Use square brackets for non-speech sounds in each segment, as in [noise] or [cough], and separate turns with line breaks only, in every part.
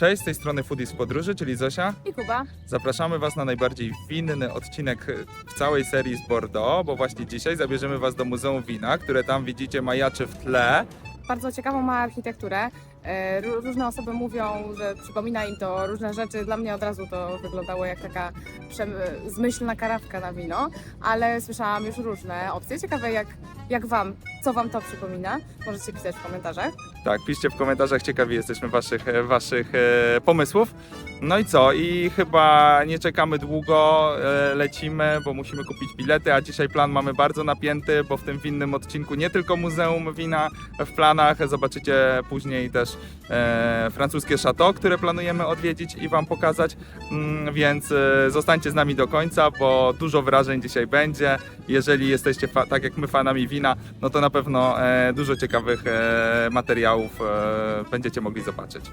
Cześć, z tej strony Foodies w Podróży, czyli Zosia.
I Kuba.
Zapraszamy Was na najbardziej winny odcinek w całej serii z Bordeaux, bo właśnie dzisiaj zabierzemy Was do Muzeum Wina, które tam widzicie majaczy w tle.
Bardzo ciekawą ma architekturę. E, ró- Różne osoby mówią, że przypomina im to różne rzeczy. Dla mnie od razu to wyglądało jak taka zmyślna karawka na wino, ale słyszałam już różne opcje. Ciekawe jak, jak Wam, co Wam to przypomina? Możecie pisać w komentarzach.
Tak, piszcie w komentarzach, ciekawi jesteśmy Waszych, e, waszych e, pomysłów. No i co? I chyba nie czekamy długo, e, lecimy, bo musimy kupić bilety, a dzisiaj plan mamy bardzo napięty, bo w tym winnym odcinku nie tylko Muzeum Wina w planach, zobaczycie później też e, francuskie chateau, które planujemy odwiedzić i Wam pokazać, mm, więc e, zostańcie z nami do końca, bo dużo wrażeń dzisiaj będzie. Jeżeli jesteście tak jak my fanami wina, no to na pewno e, dużo ciekawych e, materiałów e, będziecie mogli zobaczyć.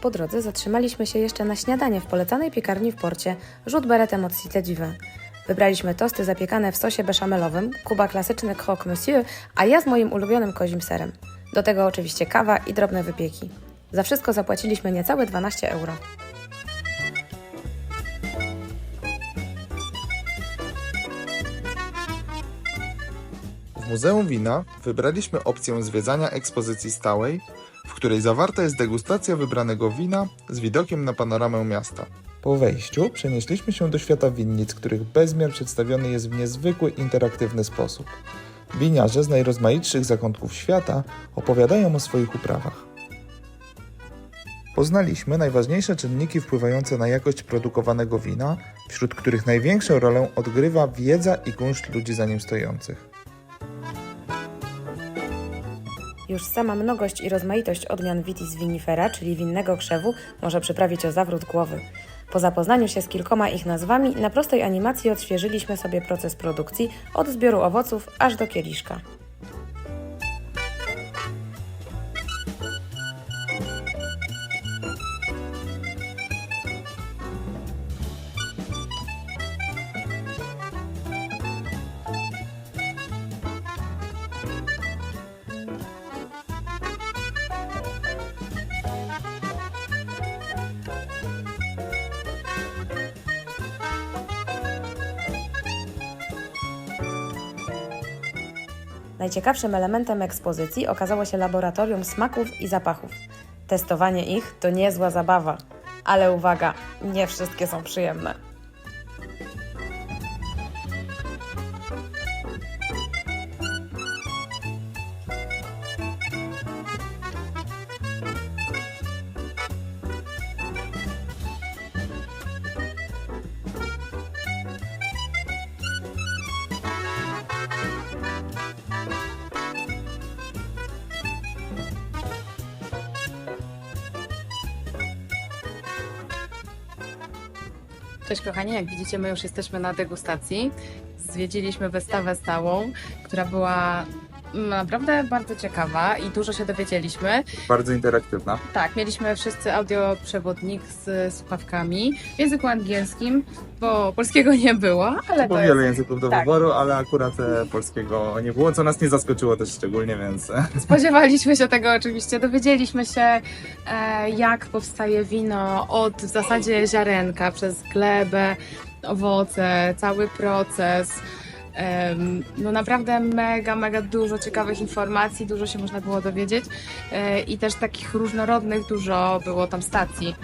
Po drodze zatrzymaliśmy się jeszcze na śniadanie w polecanej piekarni w porcie Rzut beretem od Vin. Wybraliśmy tosty zapiekane w sosie beszamelowym, Kuba klasyczny croque monsieur, a ja z moim ulubionym kozim serem. Do tego oczywiście kawa i drobne wypieki. Za wszystko zapłaciliśmy niecałe 12 euro.
W Muzeum Wina wybraliśmy opcję zwiedzania ekspozycji stałej, w której zawarta jest degustacja wybranego wina z widokiem na panoramę miasta. Po wejściu przenieśliśmy się do świata winnic, których bezmiar przedstawiony jest w niezwykły, interaktywny sposób. Winiarze z najrozmaitszych zakątków świata opowiadają o swoich uprawach. Poznaliśmy najważniejsze czynniki wpływające na jakość produkowanego wina, wśród których największą rolę odgrywa wiedza i kunszt ludzi za nim stojących.
Już sama mnogość i rozmaitość odmian vitis vinifera, czyli winnego krzewu, może przyprawić o zawrót głowy. Po zapoznaniu się z kilkoma ich nazwami, na prostej animacji odświeżyliśmy sobie proces produkcji od zbioru owoców aż do kieliszka. Najciekawszym elementem ekspozycji okazało się laboratorium smaków i zapachów. Testowanie ich to niezła zabawa, ale uwaga, nie wszystkie są przyjemne.
Cześć kochani, jak widzicie my już jesteśmy na degustacji. Zwiedziliśmy wystawę stałą, która była naprawdę bardzo ciekawa i dużo się dowiedzieliśmy.
Bardzo interaktywna.
Tak, mieliśmy wszyscy audioprzewodnik z słuchawkami w języku angielskim, bo polskiego nie było, ale
Było wiele
jest...
języków do
tak.
wyboru, ale akurat e, polskiego nie było, co nas nie zaskoczyło też szczególnie, więc [laughs]
Spodziewaliśmy się tego oczywiście, dowiedzieliśmy się e, jak powstaje wino od w zasadzie ziarenka, przez glebę, owoce, cały proces. No naprawdę mega, mega dużo ciekawych informacji, dużo się można było dowiedzieć e, i też takich różnorodnych dużo było tam stacji.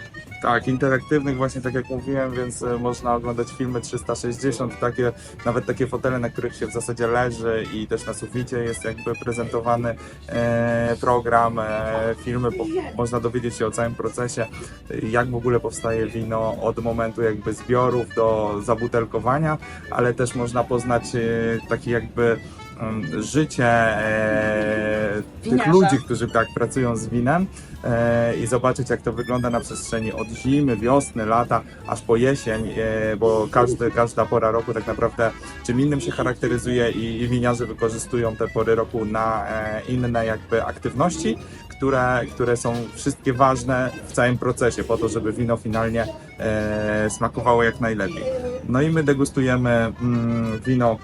Tak, interaktywnych właśnie tak jak mówiłem, więc e, można oglądać filmy 360, takie, nawet takie fotele, na których się w zasadzie leży i też na suficie jest jakby prezentowany e, program, e, filmy, po, można dowiedzieć się o całym procesie, jak w ogóle powstaje wino od momentu jakby zbiorów do zabutelkowania, ale też można poznać e, taki jakby życie e, tych ludzi, którzy tak pracują z winem e, i zobaczyć jak to wygląda na przestrzeni od zimy, wiosny, lata, aż po jesień, e, bo każdy, każda pora roku tak naprawdę czym innym się charakteryzuje i, i winiarze wykorzystują te pory roku na e, inne jakby aktywności, które, które są wszystkie ważne w całym procesie po to, żeby wino finalnie e, smakowało jak najlepiej. No i my degustujemy mm, wino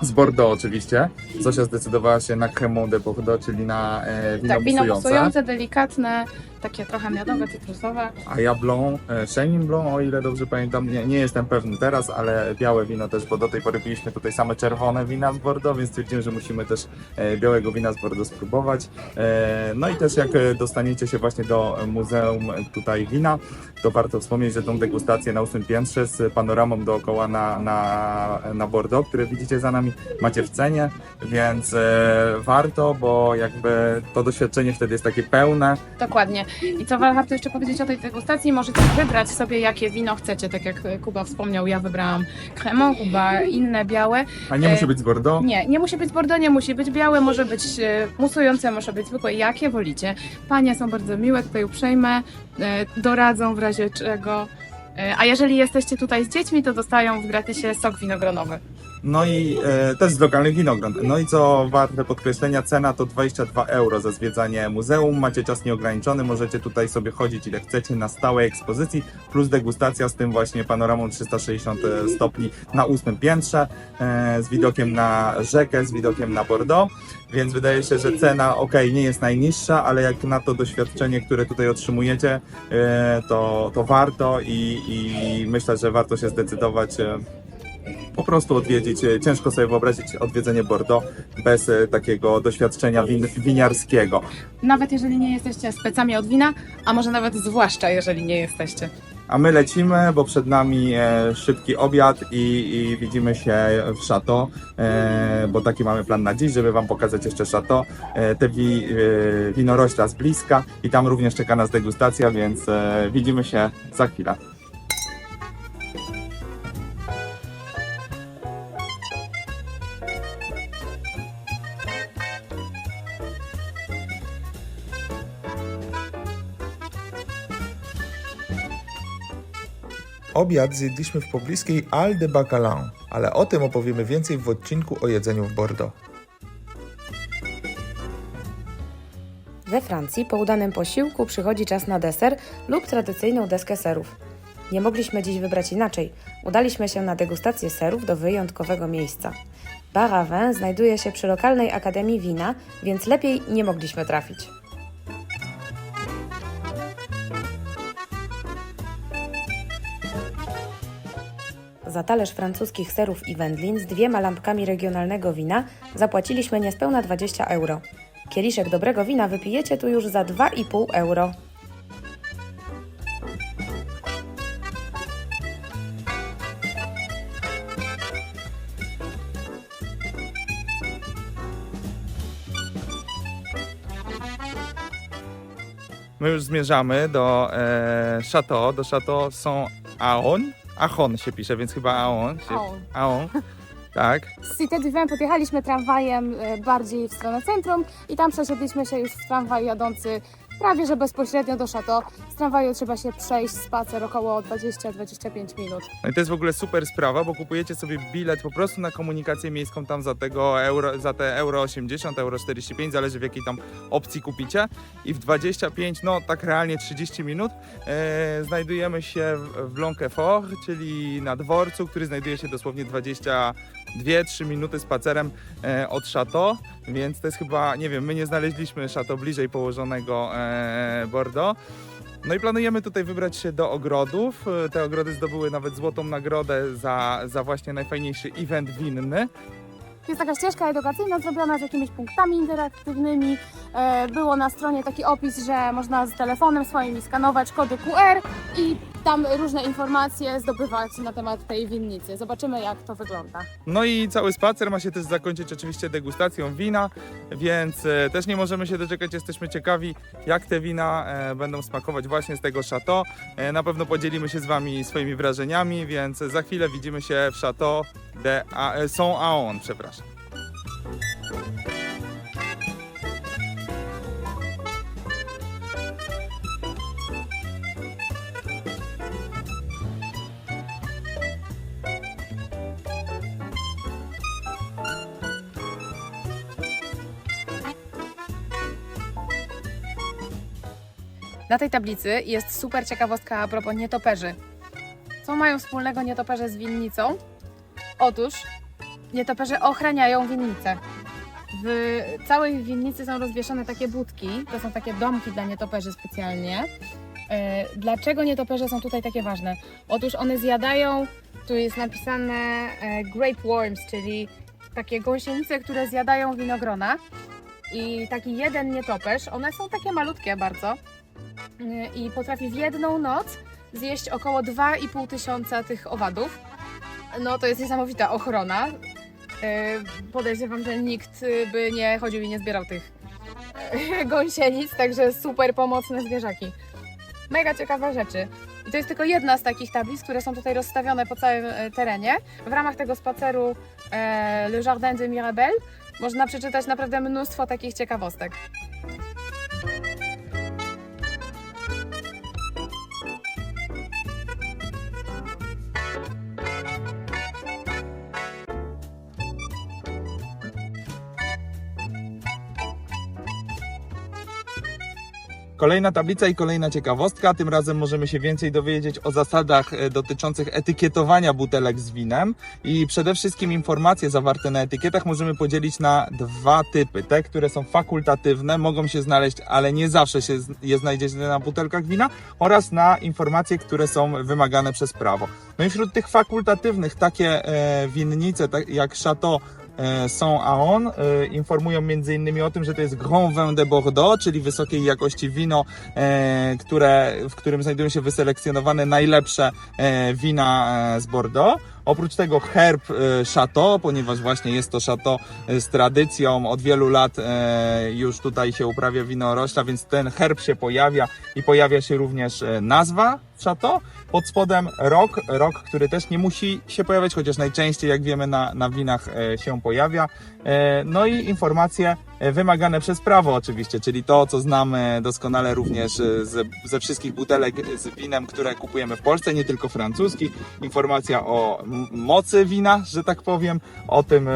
[laughs] z Bordeaux oczywiście. Zosia zdecydowała się na Cremant de Bordeaux, czyli na e, wino
tak, wino
busujące.
delikatne, takie trochę miodowe, cytrusowe.
A ja Blanc, e, Chenin Blanc, o ile dobrze pamiętam, nie, nie jestem pewny teraz, ale białe wino też, bo do tej pory piliśmy tutaj same czerwone wina z Bordeaux, więc stwierdziłem, że musimy też e, białego wina z Bordeaux spróbować. E, No i też jak e, dostaniecie się właśnie do Muzeum tutaj wina, to warto wspomnieć, że tą degustację na ósmym piętrze z panoramą dookoła na, na, na Bordeaux, które widzicie za nami, macie w cenie, więc e, warto, bo jakby to doświadczenie wtedy jest takie pełne,
Dokładnie. I co warto jeszcze powiedzieć o tej degustacji, możecie wybrać sobie jakie wino chcecie, tak jak Kuba wspomniał, ja wybrałam cremant, Kuba inne białe.
a nie
E,
musi być z Bordeaux.
Nie, nie musi być bordeaux, nie musi być białe, może być e, musujące, może być zwykłe, jakie wolicie. Panie są bardzo miłe, tutaj uprzejme, e, doradzą w razie czego. E, A jeżeli jesteście tutaj z dziećmi, to dostają w gratisie sok winogronowy.
No i e, też z lokalnych winogron. No i co warte podkreślenia, cena to 22 euro za zwiedzanie muzeum. Macie czas nieograniczony, możecie tutaj sobie chodzić ile chcecie na stałej ekspozycji, plus degustacja z tym właśnie panoramą 360 stopni na ósmym piętrze, e, z widokiem na rzekę, z widokiem na Bordeaux. Więc wydaje się, że cena ok, nie jest najniższa, ale jak na to doświadczenie, które tutaj otrzymujecie, e, to, to warto i, i myślę, że warto się zdecydować. E, po prostu odwiedzić. E, Ciężko sobie wyobrazić odwiedzenie Bordeaux bez e, takiego doświadczenia win, winiarskiego.
Nawet jeżeli nie jesteście specami od wina, a może nawet zwłaszcza jeżeli nie jesteście.
A my lecimy, bo przed nami e, szybki obiad i, i widzimy się w Chateau, bo taki mamy plan na dziś, żeby Wam pokazać jeszcze Chateau, te wi, winorośla z bliska i tam również czeka nas degustacja, więc widzimy się za chwilę.
Obiad zjedliśmy w pobliskiej Al de Bacalan, ale o tym opowiemy więcej w odcinku o jedzeniu w Bordeaux.
We Francji po udanym posiłku przychodzi czas na deser lub tradycyjną deskę serów. Nie mogliśmy dziś wybrać inaczej. Udaliśmy się na degustację serów do wyjątkowego miejsca. Bar znajduje się przy lokalnej Akademii Wina, więc lepiej nie mogliśmy trafić. Za talerz francuskich serów i wędlin z dwiema lampkami regionalnego wina zapłaciliśmy niespełna 20 euro. Kieliszek dobrego wina wypijecie tu już za 2,5 euro.
My już zmierzamy do e, Chateau, do Chateau Saint-Aon. Ahon się pisze, więc chyba Aon. Się,
Aon.
Aon. Tak.
Z Cité du Vin podjechaliśmy tramwajem e, bardziej w stronę centrum i tam przesiedliśmy się już w tramwaj jadący prawie że bezpośrednio do Chateau. Z tramwaju trzeba się przejść spacer około 20-25 minut.
No i to jest w ogóle super sprawa, bo kupujecie sobie bilet po prostu na komunikację miejską tam za tego euro, za te euro 80, euro 45, zależy w jakiej tam opcji kupicie. I w 25, no tak realnie 30 minut e, znajdujemy się w- Blanquefort, czyli na dworcu, który znajduje się dosłownie 22-3 minuty spacerem e, od Chateau, więc to jest chyba, nie wiem, my nie znaleźliśmy Chateau bliżej położonego e, Bordeaux. No i planujemy tutaj wybrać się do ogrodów. E, Te ogrody zdobyły nawet złotą nagrodę za, za właśnie najfajniejszy event winny.
Jest taka ścieżka edukacyjna zrobiona z jakimiś punktami interaktywnymi. E, Było na stronie taki opis, że można z telefonem swoim skanować kody QR i tam różne informacje zdobywać na temat tej winnicy. Zobaczymy jak to wygląda.
No i cały spacer ma się też zakończyć oczywiście degustacją wina, więc e, też nie możemy się doczekać. Jesteśmy ciekawi, jak te wina e, będą smakować właśnie z tego Chateau. Na pewno podzielimy się z Wami swoimi wrażeniami, więc za chwilę widzimy się w Chateau de Saint-Aon, przepraszam.
Na tej tablicy jest super ciekawostka a propos nietoperzy. Co mają wspólnego nietoperze z winnicą? Otóż nietoperze ochraniają winnicę. W całej winnicy są rozwieszone takie budki, to są takie domki dla nietoperzy specjalnie. E, Dlaczego nietoperze są tutaj takie ważne? Otóż one zjadają, tu jest napisane e, grape worms, czyli takie gąsienice, które zjadają winogrona. I taki jeden nietoperz, one są takie malutkie bardzo e, i potrafi w jedną noc zjeść około 2,5 tysiąca tych owadów. No to jest niesamowita ochrona. E, Podejrzewam, że nikt y, by nie chodził i nie zbierał tych e, [laughs] gąsienic, także super pomocne zwierzaki. Mega ciekawe rzeczy. I to jest tylko jedna z takich tablic, które są tutaj rozstawione po całym terenie. W ramach tego spaceru Le Jardin de Mirabel można przeczytać naprawdę mnóstwo takich ciekawostek.
Kolejna tablica i kolejna ciekawostka. Tym razem możemy się więcej dowiedzieć o zasadach e, dotyczących etykietowania butelek z winem. I przede wszystkim informacje zawarte na etykietach możemy podzielić na dwa typy. Te, które są fakultatywne, mogą się znaleźć, ale nie zawsze się je znajdziecie na butelkach wina, oraz na informacje, które są wymagane przez prawo. No i wśród tych fakultatywnych takie e, winnice, tak jak Chateau e, Saint Aon e, informują m.in. o tym, że to jest Grand Vin de Bordeaux, czyli wysokiej jakości wino, e, które, w którym znajdują się wyselekcjonowane najlepsze wina z Bordeaux. Oprócz tego herb Chateau, ponieważ właśnie jest to Chateau z tradycją, od wielu lat już tutaj się uprawia winorośla, więc ten herb się pojawia i pojawia się również e, nazwa Chateau. Pod spodem rok, rok, który też nie musi się pojawiać, chociaż najczęściej, jak wiemy, na, na winach e, się pojawia. E, No i informacje e, wymagane przez prawo oczywiście, czyli to, co znamy doskonale również ze, ze wszystkich butelek z winem, które kupujemy w Polsce, nie tylko francuskich. Informacja o mocy wina, że tak powiem, o tym,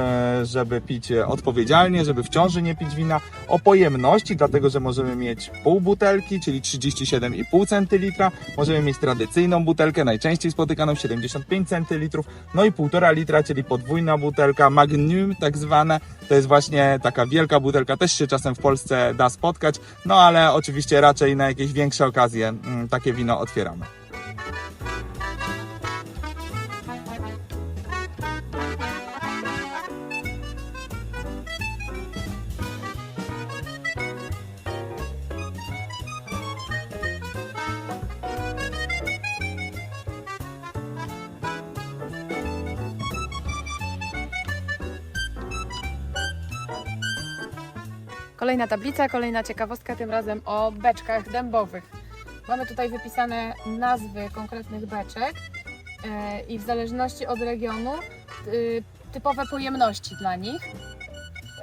żeby pić odpowiedzialnie, żeby w ciąży nie pić wina, o pojemności, dlatego że możemy mieć pół butelki, czyli 37,5 centylitra, możemy mieć tradycyjną butelkę, najczęściej spotykaną 75 centylitrów, no i 1,5 litra, czyli podwójna butelka, magnum tak zwane, to jest właśnie taka wielka butelka, też się czasem w Polsce da spotkać, no ale oczywiście raczej na jakieś większe okazje mm, takie wino otwieramy.
Kolejna tablica, kolejna ciekawostka, tym razem o beczkach dębowych. Mamy tutaj wypisane nazwy konkretnych beczek e, i w zależności od regionu y, typowe pojemności dla nich.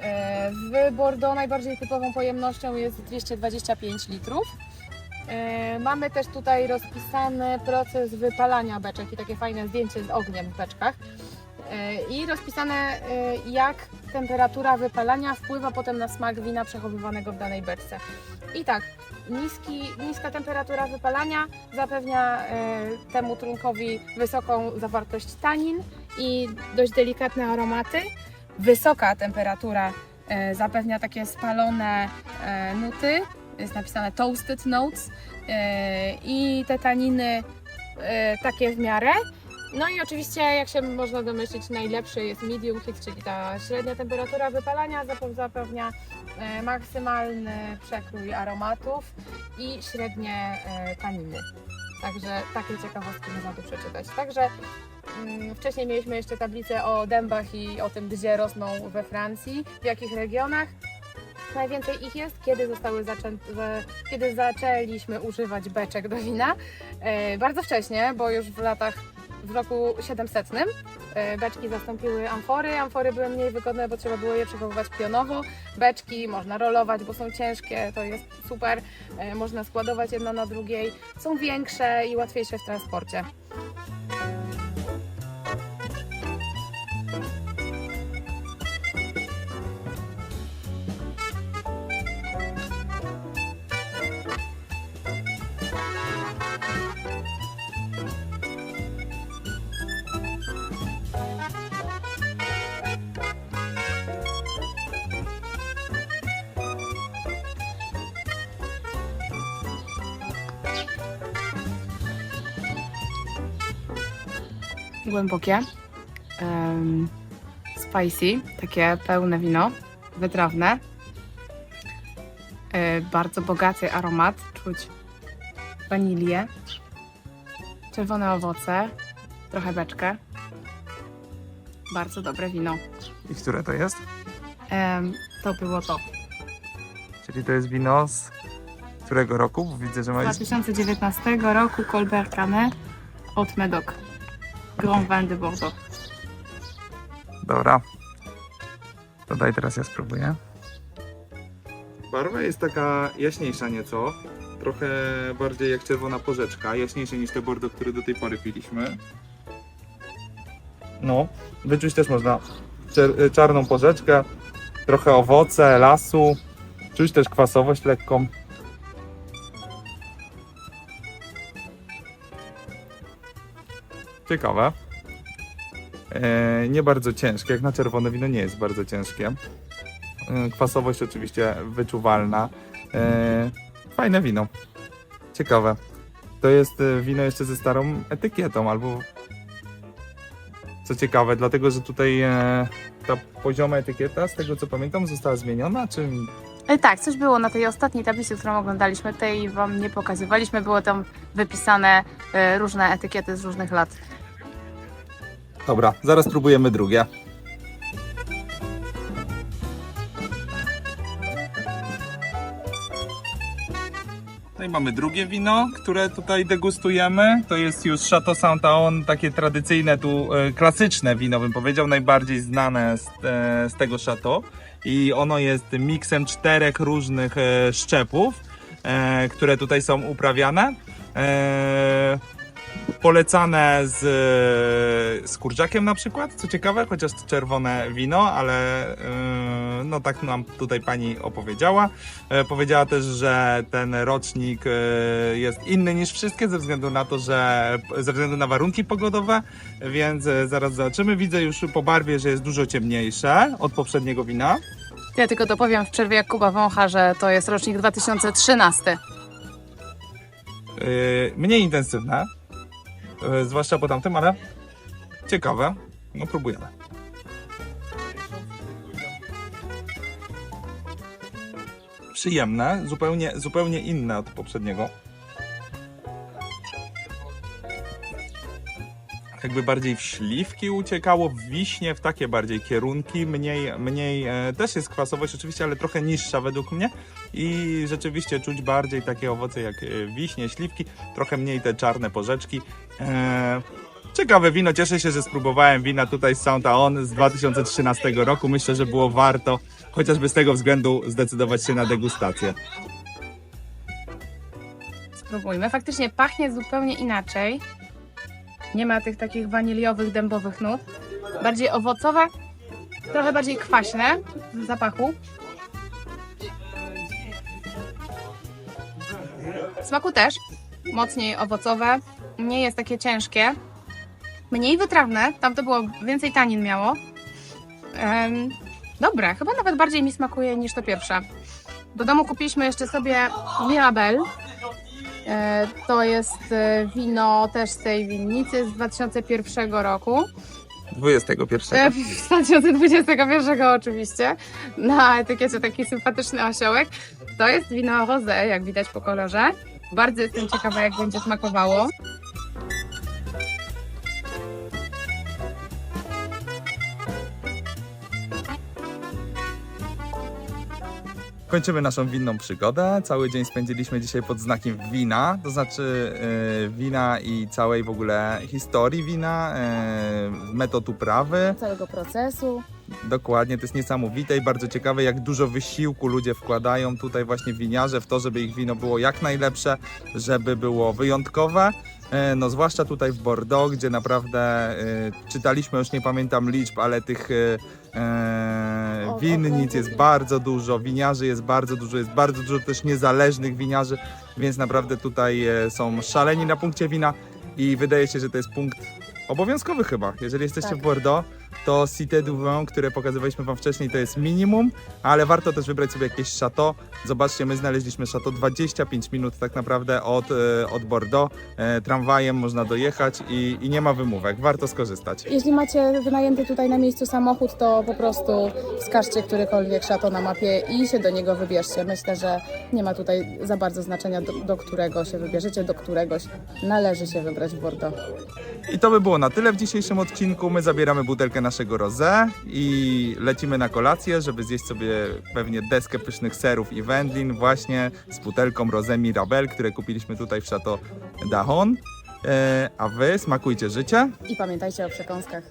E, W Bordeaux najbardziej typową pojemnością jest 225 litrów. E, Mamy też tutaj rozpisany proces wypalania beczek i takie fajne zdjęcie z ogniem w beczkach. E, I rozpisane e, jak temperatura wypalania wpływa potem na smak wina przechowywanego w danej beczce. I tak, niski, niska temperatura wypalania zapewnia e, temu trunkowi wysoką zawartość tanin i dość delikatne aromaty. Wysoka temperatura zapewnia takie spalone nuty, jest napisane toasted notes i te taniny takie w miarę. No i oczywiście, jak się można domyślić, najlepszy jest medium heat, czyli ta średnia temperatura wypalania zape- zapewnia e, maksymalny przekrój aromatów i średnie e, taniny. Także takie ciekawostki można tu przeczytać. Także mm, wcześniej mieliśmy jeszcze tablicę o dębach i o tym, gdzie rosną we Francji, w jakich regionach. Najwięcej ich jest, kiedy zostały kiedy zaczęliśmy używać beczek do wina. E, bardzo wcześnie, bo już w latach w roku 700 e, beczki zastąpiły amfory. Amfory były mniej wygodne, bo trzeba było je przechowywać pionowo. Beczki można rolować, bo są ciężkie, to jest super. E, Można składować jedno na drugiej. Są większe i łatwiejsze w transporcie. Głębokie, em, spicy, takie pełne wino, wytrawne. E, bardzo bogaty aromat, czuć wanilię, czerwone owoce, trochę beczkę. Bardzo dobre wino.
I które to jest?
Em, to było to.
Czyli to jest wino z którego roku? Widzę, że ma
2019 roku Colbert Canet od Medoc. Grand Vin de Bordeaux.
Dobra. To daj teraz ja spróbuję. Barwa jest taka jaśniejsza nieco. Trochę bardziej jak czerwona porzeczka. Jaśniejsze niż te bordo, które do tej pory piliśmy. No, wyczuć też można czer- czarną porzeczkę, trochę owoce, lasu. Czuć też kwasowość lekką. Ciekawe. E, nie bardzo ciężkie, jak na czerwone wino nie jest bardzo ciężkie. E, kwasowość oczywiście wyczuwalna. E, fajne wino. Ciekawe. To jest e, wino jeszcze ze starą etykietą, albo co ciekawe, dlatego że tutaj e, ta pozioma etykieta, z tego co pamiętam, została zmieniona, czy
E, tak, coś było na tej ostatniej tablicy, którą oglądaliśmy. Tej Wam nie pokazywaliśmy. Było tam wypisane e, różne etykiety z różnych lat.
Dobra, zaraz próbujemy drugie. No i mamy drugie wino, które tutaj degustujemy. To jest już Chateau Saint-Aon, takie tradycyjne, tu e, klasyczne wino, bym powiedział, najbardziej znane z, e, z tego Chateau. I ono jest miksem czterech różnych e, szczepów, które tutaj są uprawiane. E, polecane z, z kurczakiem na przykład, co ciekawe, chociaż to czerwone wino, ale yy, no tak nam tutaj pani opowiedziała. E, Powiedziała też, że ten rocznik e, jest inny niż wszystkie ze względu na to, że ze względu na warunki pogodowe, więc e, zaraz zobaczymy. Widzę już po barwie, że jest dużo ciemniejsze od poprzedniego wina.
Ja tylko dopowiem w przerwie, jak Kuba wącha, że to jest rocznik 2013.
Yy, mniej intensywne, yy, zwłaszcza po tamtym, ale ciekawe. No próbujemy. Przyjemne, zupełnie, zupełnie inne od poprzedniego. Jakby bardziej w śliwki uciekało, w wiśnie, w takie bardziej kierunki, mniej, mniej e, też jest kwasowość oczywiście, ale trochę niższa według mnie i rzeczywiście czuć bardziej takie owoce jak e, wiśnie, śliwki, trochę mniej te czarne porzeczki. E, ciekawe wino, cieszę się, że spróbowałem wina tutaj z Saint-Aon z 2013 roku. Myślę, że było warto chociażby z tego względu zdecydować się na degustację.
Spróbujmy. Faktycznie pachnie zupełnie inaczej. Nie ma tych takich waniliowych, dębowych nut. Bardziej owocowe, trochę bardziej kwaśne w zapachu. W smaku też mocniej owocowe, nie jest takie ciężkie. Mniej wytrawne, tam to było więcej tanin miało. Dobre, chyba nawet bardziej mi smakuje niż to pierwsze. Do domu kupiliśmy jeszcze sobie Mirabelle. E, To jest e, wino też z tej winnicy z 2001 roku.
21.
E, Z 2021 oczywiście. Na etykiecie taki sympatyczny osiołek. To jest wino rosé, jak widać po kolorze. Bardzo jestem ciekawa, jak będzie smakowało.
Kończymy naszą winną przygodę. Cały dzień spędziliśmy dzisiaj pod znakiem wina, to znaczy e, wina i całej w ogóle historii wina, e, metod uprawy.
Całego procesu.
Dokładnie, to jest niesamowite i bardzo ciekawe, jak dużo wysiłku ludzie wkładają tutaj właśnie winiarze w to, żeby ich wino było jak najlepsze, żeby było wyjątkowe. E, No zwłaszcza tutaj w Bordeaux, gdzie naprawdę e, czytaliśmy, już nie pamiętam liczb, ale tych e, winnic jest bardzo dużo, winiarzy jest bardzo dużo, jest bardzo dużo też niezależnych winiarzy, więc naprawdę tutaj są szaleni na punkcie wina i wydaje się, że to jest punkt obowiązkowy chyba. Jeżeli jesteście
Tak.
w Bordeaux, to Cité du Vin, które pokazywaliśmy Wam wcześniej, to jest minimum, ale warto też wybrać sobie jakieś chateau. Zobaczcie, my znaleźliśmy chateau 25 minut tak naprawdę od, e, od Bordeaux. E, Tramwajem można dojechać i, i nie ma wymówek. Warto skorzystać.
Jeśli macie wynajęty tutaj na miejscu samochód, to po prostu wskażcie którykolwiek szato na mapie i się do niego wybierzcie. Myślę, że nie ma tutaj za bardzo znaczenia, do, do którego się wybierzecie, do któregoś należy się wybrać w Bordeaux.
I to by było na tyle w dzisiejszym odcinku. My zabieramy butelkę naszego rosé i lecimy na kolację, żeby zjeść sobie pewnie deskę pysznych serów i wędlin właśnie z butelką rosé Mirabel, które kupiliśmy tutaj w Chateau d'Ahon. E, a wy smakujcie życie.
I pamiętajcie o przekąskach.